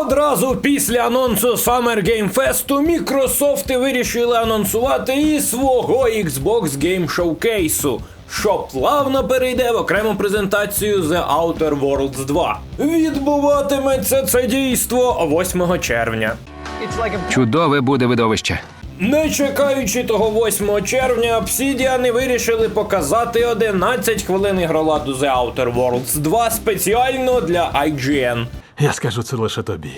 Одразу після анонсу Summer Game Fest Мікрософти вирішили анонсувати і свого Xbox Game Showcase, що плавно перейде в окрему презентацію The Outer Worlds 2. Відбуватиметься це дійство 8 червня. Чудове буде видовище. Не чекаючи того 8 червня, Obsidian вирішили показати 11 хвилин ігроладу The Outer Worlds 2 спеціально для IGN. Я скажу це лише тобі.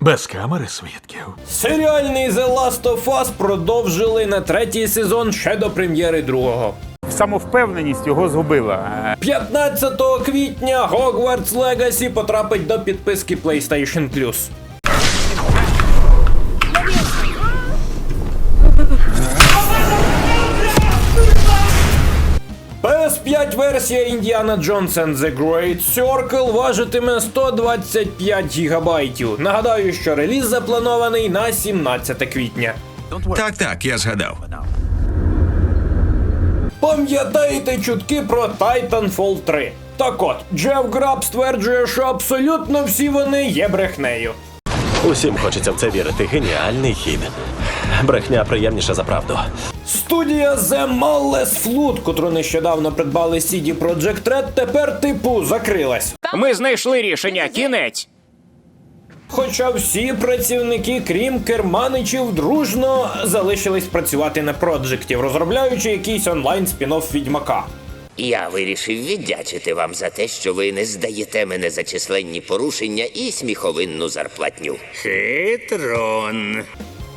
Без камери свідків. Серіальний The Last of Us продовжили на третій сезон ще до прем'єри другого. самовпевненість його згубила. 15 квітня Hogwarts Legacy потрапить до підписки PlayStation Plus. PS5 версія Indiana Jones and the Great Circle важитиме 125 гігабайтів. Нагадаю, що реліз запланований на 17 квітня. Так, так, я згадав. Пам'ятаєте чутки про Titanfall 3? Так от, Джеф Граб стверджує, що абсолютно всі вони є брехнею. Усім хочеться в це вірити. Геніальний хід. Брехня приємніша за правду. Студія The Malice Flood, котру нещодавно придбали CD Projekt Red, тепер типу закрилась. Ми знайшли рішення. Кінець. Хоча всі працівники, крім керманичів, дружно залишились працювати на проджекті, розробляючи якийсь онлайн спін-офф відьмака. Я вирішив віддячити вам за те, що ви не здаєте мене за численні порушення і сміховинну зарплатню. Хитрон.